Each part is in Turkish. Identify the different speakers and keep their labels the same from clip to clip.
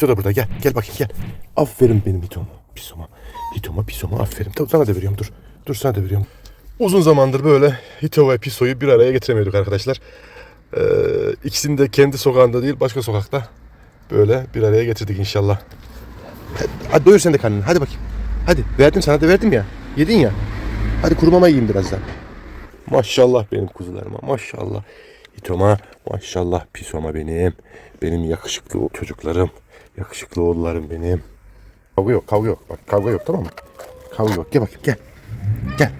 Speaker 1: Piso da burada gel. Gel bakayım gel. Aferin benim Hitom'a. Pisoma. Hitoma Pisoma aferin. Tamam sana da veriyorum dur. Dur sana da veriyorum. Uzun zamandır böyle Hito ve Piso'yu bir araya getiremiyorduk arkadaşlar. Ee, ikisini de kendi sokağında değil başka sokakta böyle bir araya getirdik inşallah. Hadi doyur sen de karnını. Hadi bakayım. Hadi. Verdim sana da verdim ya. Yedin ya. Hadi kuru mama yiyeyim birazdan. Maşallah benim kuzularıma. Maşallah. Hitoma. Maşallah pisoma benim. Benim yakışıklı çocuklarım. Yakışıklı oğullarım benim. Kavga yok. Kavga yok. Bak kavga yok tamam mı? Kavga yok. Gel bakayım gel. Gel.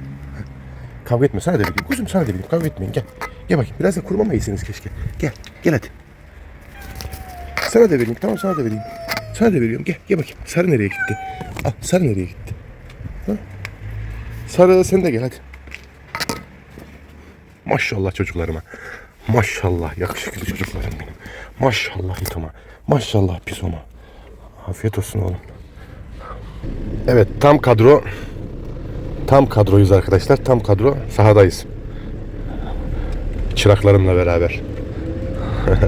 Speaker 1: Kavga etme sana da vereyim. Kuzum sana da vereyim. Kavga etmeyin gel. Gel bakayım. Biraz da kuru mama yeseniz keşke. Gel. Gel hadi. Sana da vereyim. Tamam sana da vereyim. Sana da veriyorum. Gel. Gel bakayım. Sarı nereye gitti? Al. Sarı nereye gitti? Ha? Sarı sen de gel hadi. Maşallah çocuklarıma. Maşallah yakışıklı çocuklarım benim. Maşallah Hitoma. Maşallah Pisoma. Afiyet olsun oğlum. Evet tam kadro. Tam kadroyuz arkadaşlar. Tam kadro sahadayız. Çıraklarımla beraber.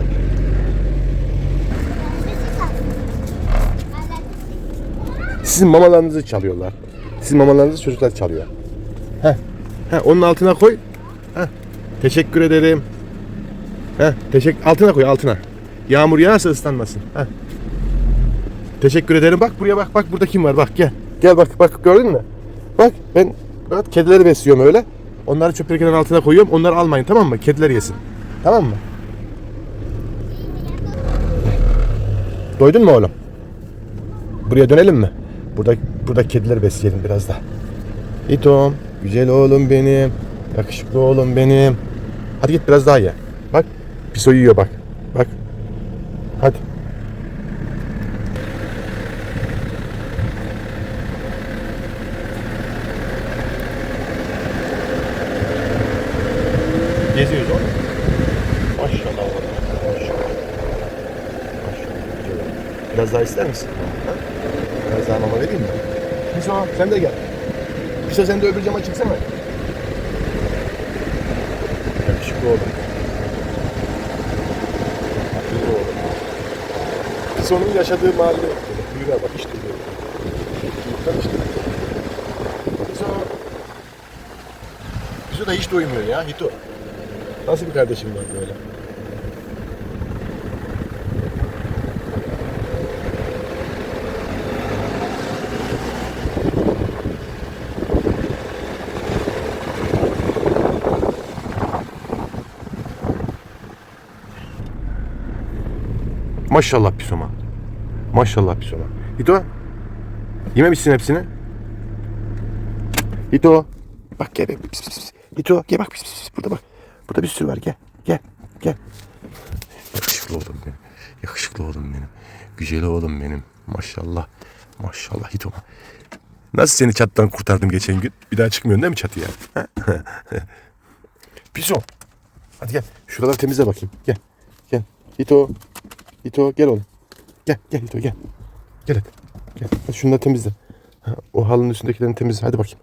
Speaker 1: Sizin mamalarınızı çalıyorlar. Sizin mamalarınızı çocuklar çalıyor. Heh. Heh, onun altına koy. Heh. Teşekkür ederim. Heh, teşekkür altına koy altına. Yağmur yağarsa ıslanmasın. Heh. Teşekkür ederim. Bak buraya bak. Bak burada kim var? Bak gel. Gel bak bak gördün mü? Bak ben bak, kedileri besliyorum öyle. Onları çöp tencerenin altına koyuyorum. Onları almayın tamam mı? Kediler yesin. Tamam mı? Doydun mu oğlum? Buraya dönelim mi? Burada burada kediler besleyelim biraz da. İtom, güzel oğlum benim. Yakışıklı oğlum benim. Hadi git biraz daha ye. Bak, piso yiyor bak. Bak. Hadi. Geziyoruz oğlum. Maşallah oğlum. Maşallah. Maşallah. güzel oğlum. Daha ister misin? Ha? Daha mama vereyim mi? Piso sen de gel. Piso sen de öbür cama çıksana. Yakışıklı oğlum. Akıllı oğlum. Piso'nun yaşadığı mahalle. Yürü bak işte. Bak işte. Piso. Piso da hiç doymuyor ya Hito. Nasıl bir kardeşim var böyle? Maşallah pisoma. Maşallah pisoma. Hito. Yememişsin hepsini. Hito. Bak gel. Pis, pis, pis. Hito gel bak. Pis, pis, pis. Burada bak. Burada bir sürü var. Gel. Gel. Gel. Yakışıklı oğlum benim. Yakışıklı oğlum benim. Güzel oğlum benim. Maşallah. Maşallah Hito. Nasıl seni çattan kurtardım geçen gün? Bir daha çıkmıyorsun değil mi çatıya? Piso. Hadi gel. Şuraları temizle bakayım. Gel. Gel. Hito. Hito gel oğlum. Gel gel Hito gel. Gel hadi. Gel. Hadi şunları temizle. Ha, O halının üstündekilerini temizle. Hadi bakayım.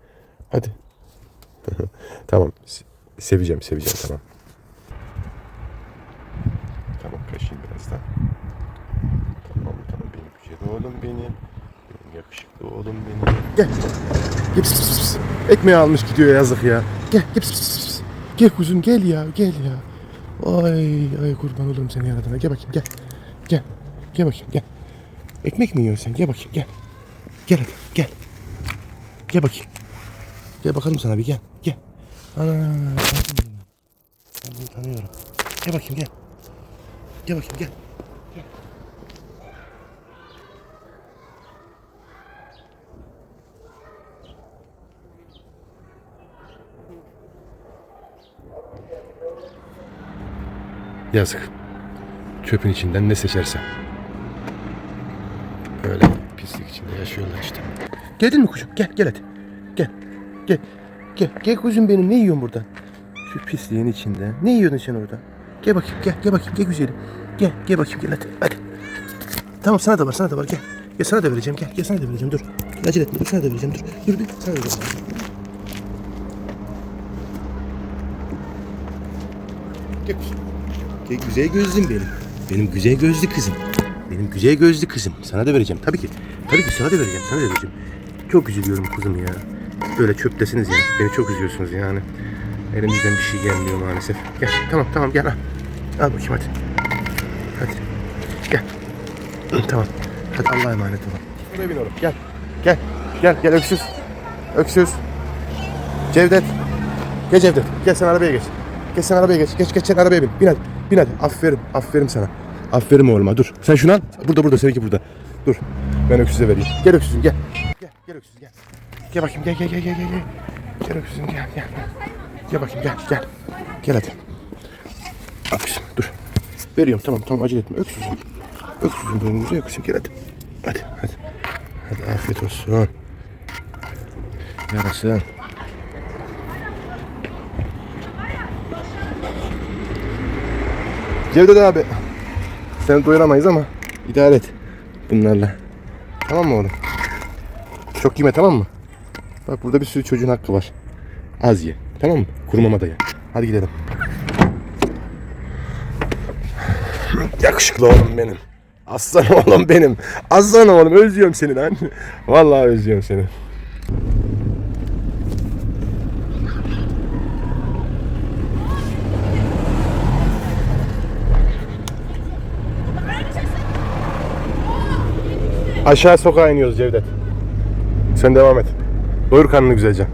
Speaker 1: Hadi. tamam. Se- Seveceğim seveceğim tamam. Tamam kaşıyım biraz daha. Tamam tamam benim güzel oğlum benim. Benim yakışıklı oğlum benim. Gel. Gel pis, pis, pis. Ekmeği almış gidiyor yazık ya. Gel gel pis, pis, pis. Gel kuzum gel ya gel ya. Ay ay kurban olurum seni yaradana. Gel bakayım gel. Gel. Gel bakayım gel. Ekmek mi yiyorsun sen? Gel bakayım gel. Gel hadi gel. Gel bakayım. Gel bakalım sana bir gel. Gel. Ana. Ben bunu tanıyorum. Gel bakayım gel. Gel bakayım gel. Gel. Yazık. Çöpün içinden ne seçersen. Öyle pislik içinde yaşıyorlar işte. Geldin mi kuşum? Gel gel hadi. Gel. Gel. Gel. Gel kuzum benim. Ne yiyorsun buradan? Şu pisliğin içinde. Ne yiyorsun sen orada? Gel bakayım. Gel. Gel bakayım. Gel güzelim. Gel. Gel bakayım. Gel hadi. Hadi. Tamam sana da var. Sana da var. Gel. Gel sana da vereceğim. Gel. Gel sana da vereceğim. Dur. Acele etme. Dur sana da vereceğim. Dur. Yürü bir. Sana da vereceğim. Gel kuzum. Gel güzel gözlüm benim. Benim güzel gözlü kızım. Benim güzel gözlü kızım. Sana da vereceğim. Tabii ki. Tabii ki sana da vereceğim. Sana da vereceğim. Çok üzülüyorum kızım ya. Böyle çöptesiniz ya. Beni çok üzüyorsunuz yani. Elimizden bir şey gelmiyor maalesef. Gel. Tamam tamam gel al. Al bakayım hadi. Hadi. Gel. Tamam. Hadi Allah'a emanet olun. Buraya bin. Gel. Gel. Gel. Gel öksüz. Öksüz. Cevdet. Gel Cevdet. Gel sen arabaya geç. Geç sen arabaya geç. Geç geç sen arabaya bin. Bin hadi. Bin hadi. Aferin. Aferin sana. Aferin oğluma. Dur. Sen şunu al. Burada burada. Seninki burada. Dur. Ben öksüze vereyim. Gel öksüzüm gel. Gel. Gel öksüz gel. Gel bakayım. Gel gel gel gel gel. Gel, öksüzüm gel gel. Gel bakayım gel gel. Gel hadi. Öksüzüm dur. Veriyorum tamam tamam acele etme. Öksüzüm. Öksüzüm güzel öksüzüm. Gel hadi. Hadi hadi. Hadi afiyet olsun. Yarasın. Cevdet abi. Seni doyuramayız ama idare et bunlarla. Tamam mı oğlum? Çok yeme tamam mı? Bak burada bir sürü çocuğun hakkı var. Az ye. Tamam mı? Kurumama da ye. Hadi gidelim. Yakışıklı oğlum benim. Aslan oğlum benim. Aslan oğlum özlüyorum seni lan. Vallahi özlüyorum seni. Aşağı sokağa iniyoruz Cevdet. Sen devam et. Doyur karnını güzelce.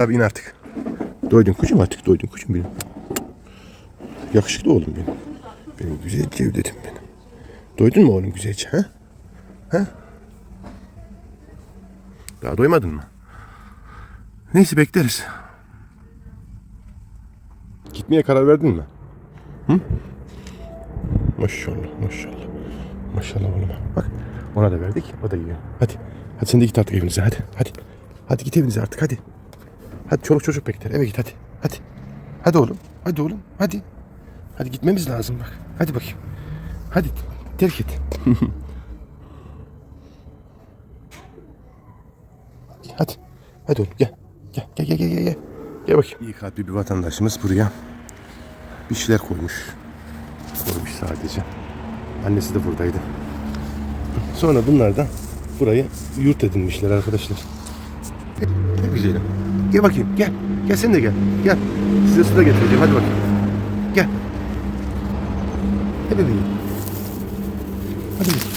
Speaker 1: Abi in artık. Doydun kucum artık doydun kucum benim. Yakışıklı oğlum benim. Benim güzel Cevdet'im benim. Doydun mu oğlum güzelce ha? Ha? Daha doymadın mı? Neyse bekleriz. Gitmeye karar verdin mi? Hı? Maşallah maşallah. Maşallah oğluma. Bak ona da verdik. O da yiyor. Hadi. Hadi sen de git artık evinize hadi. Hadi. Hadi git evinize artık hadi. Hadi çoluk çocuk bekler. Eve git hadi. Hadi. Hadi oğlum. Hadi oğlum. Hadi. Hadi gitmemiz lazım bak. Hadi bakayım. Hadi. Terk et. hadi. Hadi oğlum gel. Gel gel gel gel gel. Gel, bakayım. İyi kalpli bir vatandaşımız buraya bir şeyler koymuş. Koymuş sadece. Annesi de buradaydı. Sonra bunlar da burayı yurt edinmişler arkadaşlar. Ne güzelim. Gel bakayım gel. Gel sen de gel. Gel. Size su da getireceğim hadi bakayım. Gel. Gel bebeğim. Hadi bakayım.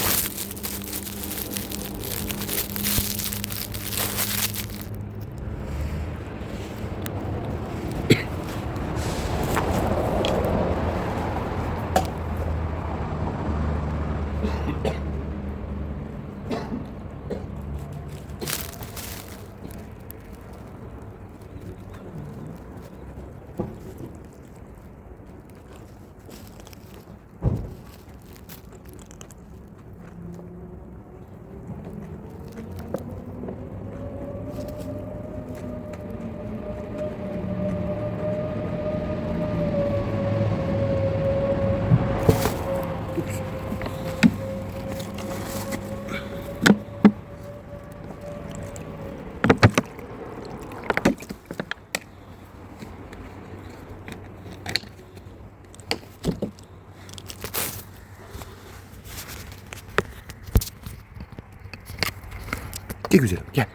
Speaker 1: Gel güzelim gel.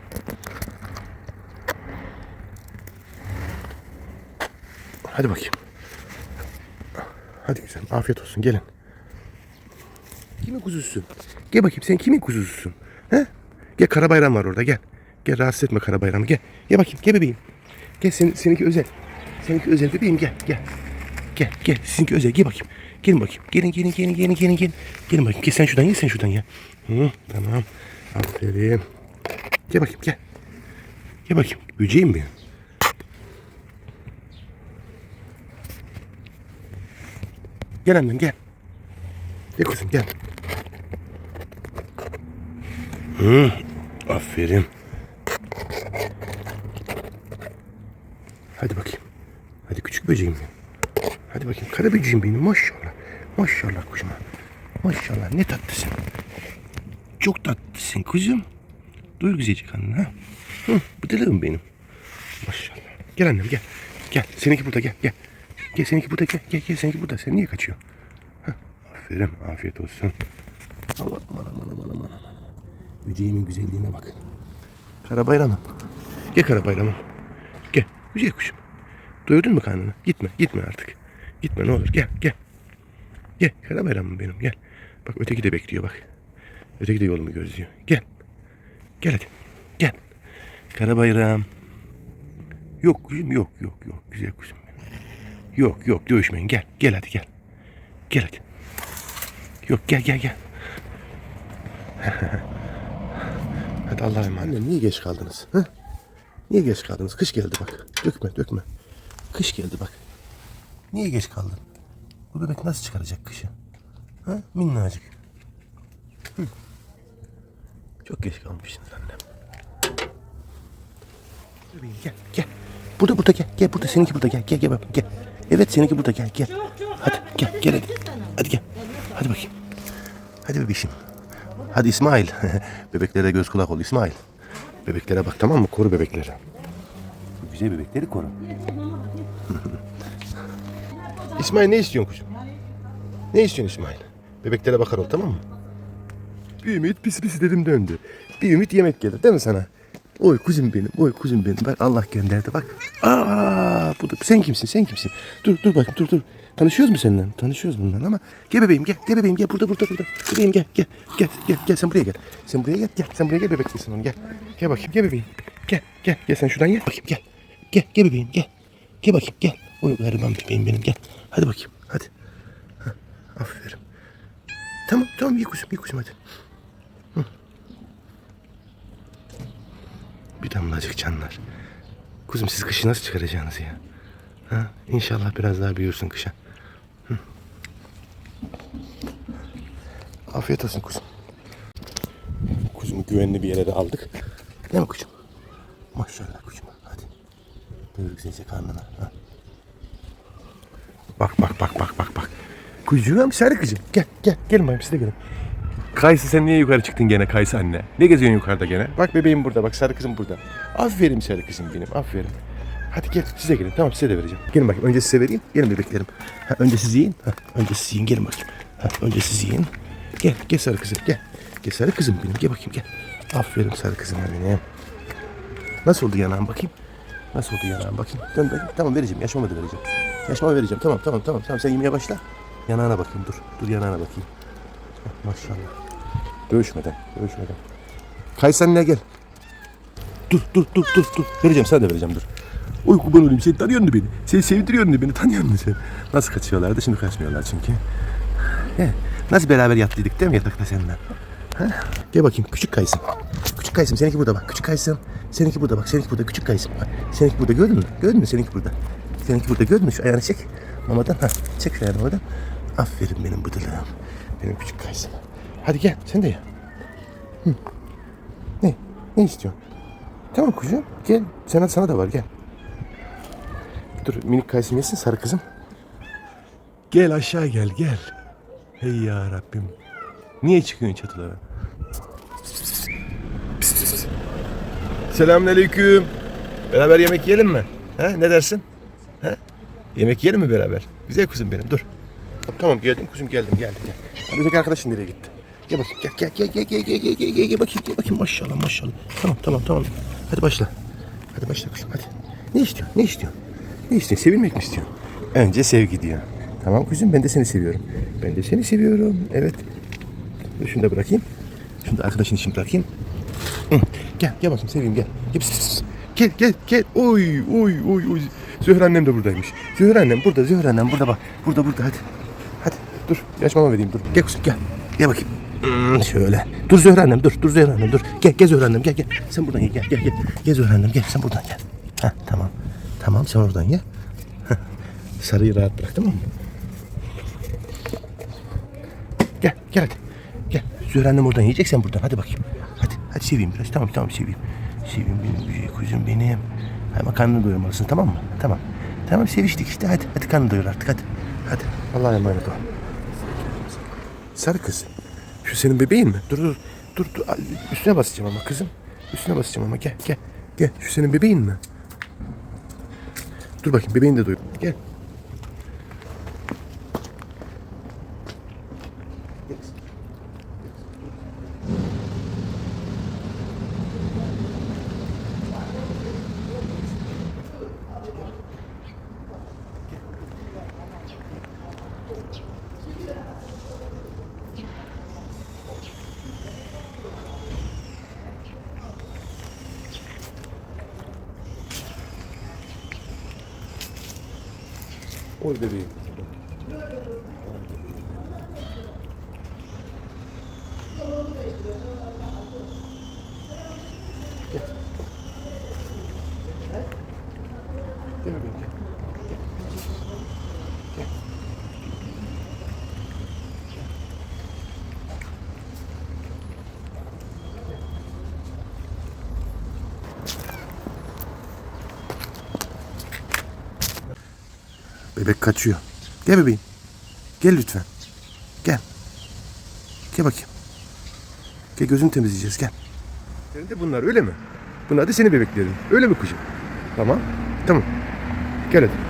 Speaker 1: Hadi bakayım. Hadi güzelim afiyet olsun gelin. Kimin kuzususun? Gel bakayım sen kimin kuzususun? He? Gel Karabayram var orada gel. Gel rahatsız etme Karabayram'ı gel. Gel bakayım gel bebeğim. Gel senin, seninki özel. Seninki özel bebeğim gel gel. Gel gel sizinki özel gel bakayım. Gelin bakayım. Gelin gelin gelin gelin gelin gelin. Gelin bakayım. Gel sen şuradan gel sen şuradan gel. Hı, tamam. Aferin. Gel bakayım gel. Gel bakayım. Böceğim benim. Gel annem gel. Gel kızım gel. Hı, aferin. Hadi bakayım. Hadi küçük böceğim benim. Hadi bakayım kara böceğim benim maşallah. Maşallah kuzuma. Maşallah ne tatlısın. Çok tatlısın kuzum. Doyur güzelce karnını ha. Hı, bıdılığım benim. Maşallah. Gel annem gel. Gel. Seninki burada gel. Gel. Gel seninki burada gel. Gel gel seninki burada. Sen niye kaçıyorsun? Hah, Aferin. Afiyet olsun. Aman aman aman aman aman. Böceğimin güzelliğine bak. Kara bayramım. Gel kara bayramım. Gel. Güzel kuşum. Doyurdun mu karnını? Gitme. Gitme artık. Gitme ne olur. Gel gel. Gel. Kara bayramım benim. Gel. Bak öteki de bekliyor bak. Öteki de yolumu gözlüyor. Gel. Gel hadi. Gel. Kara bayram. Yok kuzum yok yok yok. Güzel benim. Yok yok dövüşmeyin. Gel. Gel hadi gel. Gel hadi. Yok gel gel gel. hadi Allah'a emanet. Anne niye geç kaldınız? Ha? Niye geç kaldınız? Kış geldi bak. Dökme dökme. Kış geldi bak. Niye geç kaldın? Bu bebek nasıl çıkaracak kışı? Ha? Minnacık. Hı. Çok geç kalmışsınız annem. Gel gel. Burada burada gel. Gel burada seninki burada gel. Gel gel bak gel. Evet seninki burada gel gel. Hadi gel gel hadi. Hadi gel. Hadi bakayım. Hadi bebişim. Hadi İsmail. Bebeklere göz kulak ol İsmail. Bebeklere bak tamam mı? Koru bebekleri. Bu güzel bebekleri koru. İsmail ne istiyorsun kuşum? Ne istiyorsun İsmail? Bebeklere bakar ol tamam mı? Bir ümit pis pis dedim döndü. Bir ümit yemek gelir değil mi sana? Oy kuzum benim, oy kuzum benim. Bak Allah gönderdi bak. Aa, bu da, sen kimsin, sen kimsin? Dur, dur bakayım, dur, dur. Tanışıyoruz mu seninle? Tanışıyoruz bundan ama. Gel bebeğim, gel, gel bebeğim, gel. Burada, burada, burada. Bebeğim gel, gel, gel, gel, gel. Sen buraya gel. Sen buraya gel, gel. Sen buraya gel bebeklisin onu, gel. Gel bakayım, gel bebeğim. Gel, gel, gel. Sen şuradan gel. Bakayım, gel. Gel, gel bebeğim, gel. Gel bakayım, gel. Oy gariban bebeğim benim, gel. Hadi bakayım, hadi. Hah, aferin. Tamam, tamam, iyi kuzum, iyi kuzum hadi. Bir damlacık canlar. Kuzum siz kışı nasıl çıkaracaksınız ya? Ha? İnşallah biraz daha büyürsün kışa. Hı. Afiyet olsun kuzum. Kuzumu güvenli bir yere de aldık. Değil mi kuzum? Maşallah kuzum. Hadi. Doyuruk seni karnına. Ha? Bak bak bak bak bak bak. Kuzuğum sarı kızım. Gel gel. Gelin bakayım siz de gelin. Kaysı sen niye yukarı çıktın gene Kaysı anne? Ne geziyorsun yukarıda gene? Bak bebeğim burada bak sarı kızım burada. Aferin sarı kızım benim aferin. Hadi gel size gelin tamam size de vereceğim. Gelin bakayım önce size vereyim. Gelin bebeklerim. Ha, önce siz yiyin. Ha, önce siz yiyin gelin bakayım. Ha, önce siz yiyin. Gel gel sarı kızım gel. Gel sarı kızım benim gel bakayım gel. Aferin sarı kızım benim. Nasıl oldu yanağım bakayım? Nasıl oldu yanağım bakayım? Dön bakayım. Tamam vereceğim. Yaşmama vereceğim. Yaşmama vereceğim. Tamam tamam tamam. Tamam sen yemeye başla. Yanağına bakayım dur. Dur yanağına bakayım. Hah, Maşallah. Dövüşmeden, dövüşmeden. Kaysan ne gel. Dur, dur, dur, dur, dur. Vereceğim, sana da vereceğim, dur. Oy kurban olayım, sen tanıyorsun beni. Seni sevdiriyorsun beni, tanıyor musun sen? Nasıl kaçıyorlardı, şimdi kaçmıyorlar çünkü. He, nasıl beraber yattıydık değil mi yatakta seninle? Ha? Gel bakayım, küçük kaysın. Küçük kaysın, seninki burada bak. Küçük kaysın. Seninki burada bak, seninki burada, küçük. Bak, seninki burada, gördün mü? Gördün mü, seninki burada. Seninki burada, gördün mü? Şu ayağını çek. Mamadan, ha. Çek şu ayağını oradan. Aferin benim bıdılığım. Benim küçük kaysın. Hadi gel, sen de ye. Ne? Ne istiyorsun? Tamam kuzucuğum. Gel. Sana, sana da var gel. Dur minik kayısım yesin sarı kızım. Gel aşağı gel gel. Hey ya Rabbim. Niye çıkıyorsun çatılara? Selamünaleyküm. Beraber yemek yiyelim mi? Ha, ne dersin? Ha? Yemek yiyelim mi beraber? Güzel kuzum benim dur. Tamam geldim kuzum geldim geldim gel. Öteki arkadaşın nereye gitti? Gel bakayım gel gel gel gel gel gel gel gel gel gel bakayım gel bakayım maşallah maşallah. Tamam tamam tamam. Hadi başla. Hadi başla kızım hadi. Ne istiyorsun? Ne istiyorsun? Ne istiyorsun? Sevilmek mi istiyorsun? Önce sevgi diyor. Tamam kuzum ben de seni seviyorum. Ben de seni seviyorum. Evet. Şunu da bırakayım. Şunu da arkadaşın için bırakayım. Hı. Gel gel bakayım seveyim gel. Gel gel gel gel. Oy oy oy oy. Zöhre annem de buradaymış. Zöhre annem burada Zöhre annem burada bak. Burada burada hadi. Hadi dur yaş mama vereyim dur. Gel kuzum gel. Gel bakayım. Hmm, şöyle. Dur Zöhre annem dur. Dur Zöhre annem dur. Gel gel Zöhre annem gel gel. Sen buradan gel gel gel. Gel, gel Zöhre annem gel sen buradan gel. Heh, tamam. Tamam sen oradan. Heh. Sarıyı rahat bırak tamam mı? Gel gel hadi. Gel. Zöhre annem oradan yiyecek sen buradan. Hadi bakayım. Hadi. Hadi seveyim biraz. Tamam tamam seveyim. Seveyim benim büyük kuzum benim. Ama karnını doyurmalısın tamam mı? Tamam. Tamam seviştik işte hadi. Hadi karnını doyur artık hadi. Hadi. Allah'a emanet ol. Sarı kız. Şu senin bebeğin mi? Dur dur. Dur dur. Üstüne basacağım ama kızım. Üstüne basacağım ama gel gel. Gel. Şu senin bebeğin mi? Dur bakayım bebeğini de duy. Gel. Oy Bebek kaçıyor. Gel bebeğim. Gel lütfen. Gel. Gel bakayım. Gel gözünü temizleyeceğiz gel. Senin de bunlar öyle mi? Bunlar da senin bebeklerin. Öyle mi kuşum? Tamam. Tamam. Gel hadi.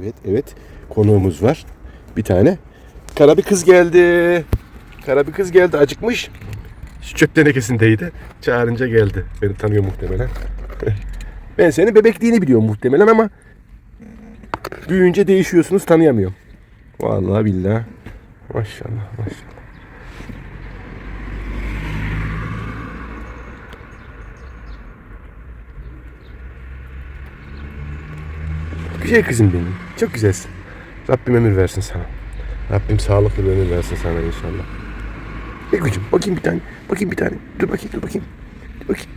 Speaker 1: Evet, evet. Konuğumuz var. Bir tane. Kara bir kız geldi. Kara bir kız geldi. Acıkmış. Şu çöp tenekesindeydi. Çağırınca geldi. Beni tanıyor muhtemelen. ben senin bebekliğini biliyorum muhtemelen ama büyüyünce değişiyorsunuz tanıyamıyorum. Vallahi billahi. Maşallah maşallah. Güzel kızım benim. Çok güzelsin. Rabbim ömür versin sana. Rabbim sağlıklı bir ömür versin sana inşallah. Ne gücüm? Bakayım bir tane. Bakayım bir tane. Dur bakayım, dur bakayım. Dur bakayım.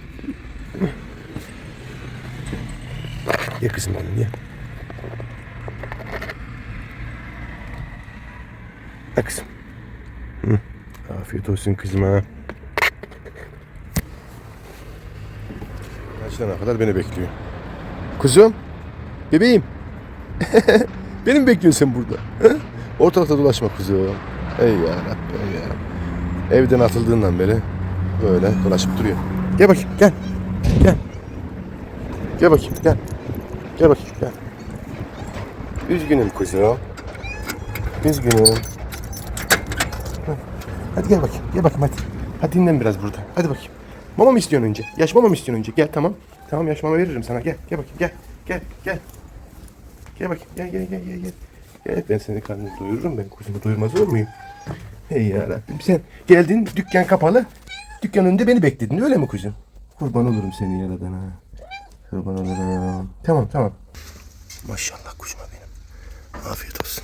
Speaker 1: Ye kızım benim, ye. Ha kızım. Hı. Afiyet olsun kızıma. Kaçtana kadar beni bekliyor. Kuzum. Bebeğim. beni mi bekliyorsun sen burada? Ortalıkta dolaşma kuzum. Ey ya Rabbi, ya. Evden atıldığından beri böyle dolaşıp duruyor. Gel bakayım gel. Gel. Gel bakayım gel. Gel bakayım gel. Üzgünüm kuzum. Üzgünüm. Hadi gel bakayım. Gel bakayım hadi. Hadi dinlen biraz burada. Hadi bakayım. Mama mı istiyorsun önce? Yaş mama mı istiyorsun önce? Gel tamam. Tamam yaş mama veririm sana. Gel. Gel bakayım. Gel. Gel. Gel. Gel bakayım. Gel gel gel gel. gel. Gel ben seni karnını doyururum. Ben kuzumu doyurmaz olur muyum? Hey yarabbim sen geldin dükkan kapalı. Dükkan önünde beni bekledin öyle mi kuzum? Kurban olurum seni yaradana. Kurban olurum. Tamam tamam. Maşallah kuzuma benim. Afiyet olsun.